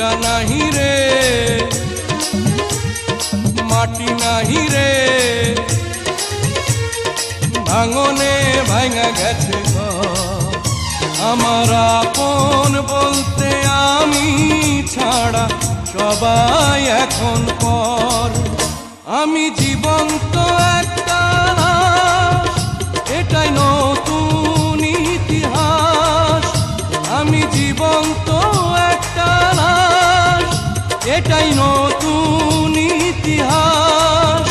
ଭିଡ଼ା ନାହିଁ ରେ মাটি নাহি রে ভাঙনে ভাঙা গেছে আমার আপন বলতে আমি ছাড়া সবাই এখন পর। আমি নতুন ইতিহাস।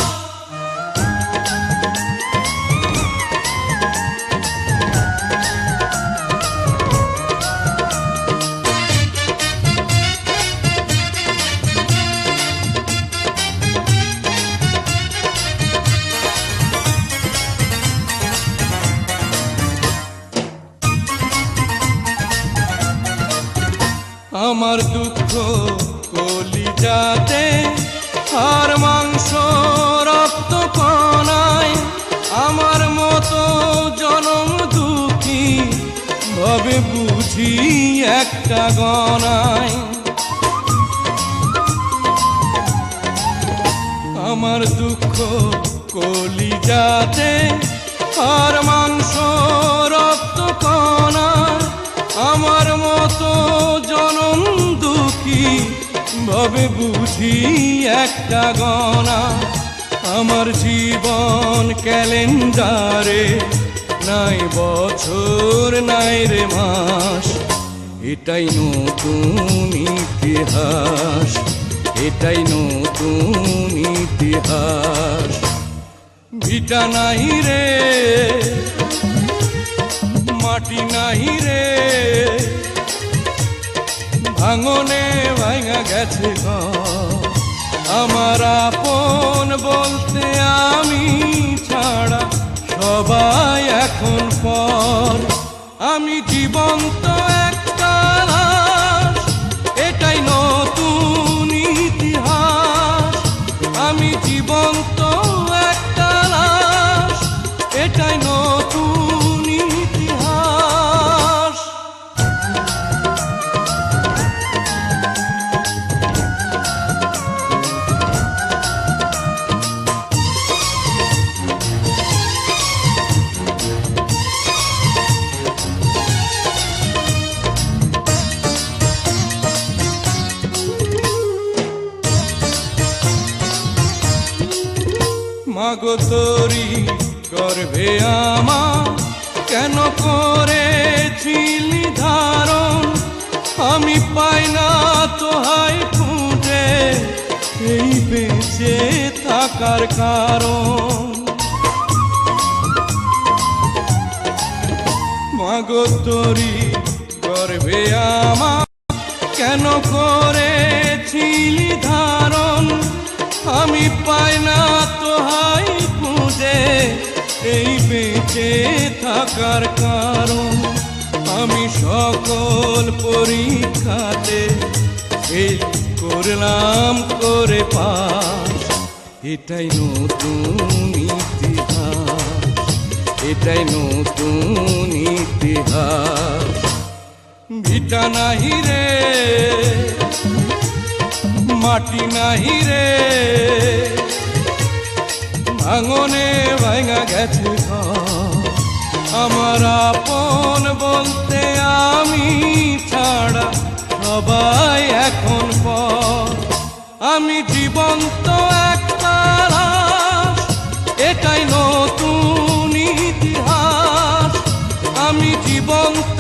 আমার দুঃখ কলিজাতে আর মাংস রক্ত কণায় আমার মতো জনম দুঃখী ভাবে বুঝি একটা গনায়। আমার দুঃখ কলিজাতে আর ভাবে বুঝি একটা গনা, আমার জীবন ক্যালেন্ডারে। নাই বছর, নাই রে মাস, এটাই নতুন ইতিহাস, এটাই নতুন ইতিহাস। ভিটা নাই রে, মাটি নাই রে ভাঙনে ভাঙা গেছে। আমার আপন বলতে আমি ছাড়া সবাই এখন পর আমি জীবন্ত একটা এটাই নতুন ইতিহাস আমি জীবন্ত মাগো তোরি গর্ভে আমার। কেন করেছিলি ধারণ? আমি পাই না তোহাই খুঁজে, এই বেঁচে থাকার কারণ। মাগো তোরি গর্ভে আমার। কেন করেছিলি ধারণ? আমি পাই না তোহাই খুঁজে। এই বেঁচে থাকার কারণ আমি সকল পরীক্ষাতে এই করলাম করে পাস এটাই নতুন ইতিহাস, এটাই নতুন ইতিহাস। ভিটা নাহি রে। মাটি নাহি রে। ভাঙনে ভাঙা গেছে আমার আপন বলতে আমি ছাড়া সবাই এখন পর। আমি জীবন্ত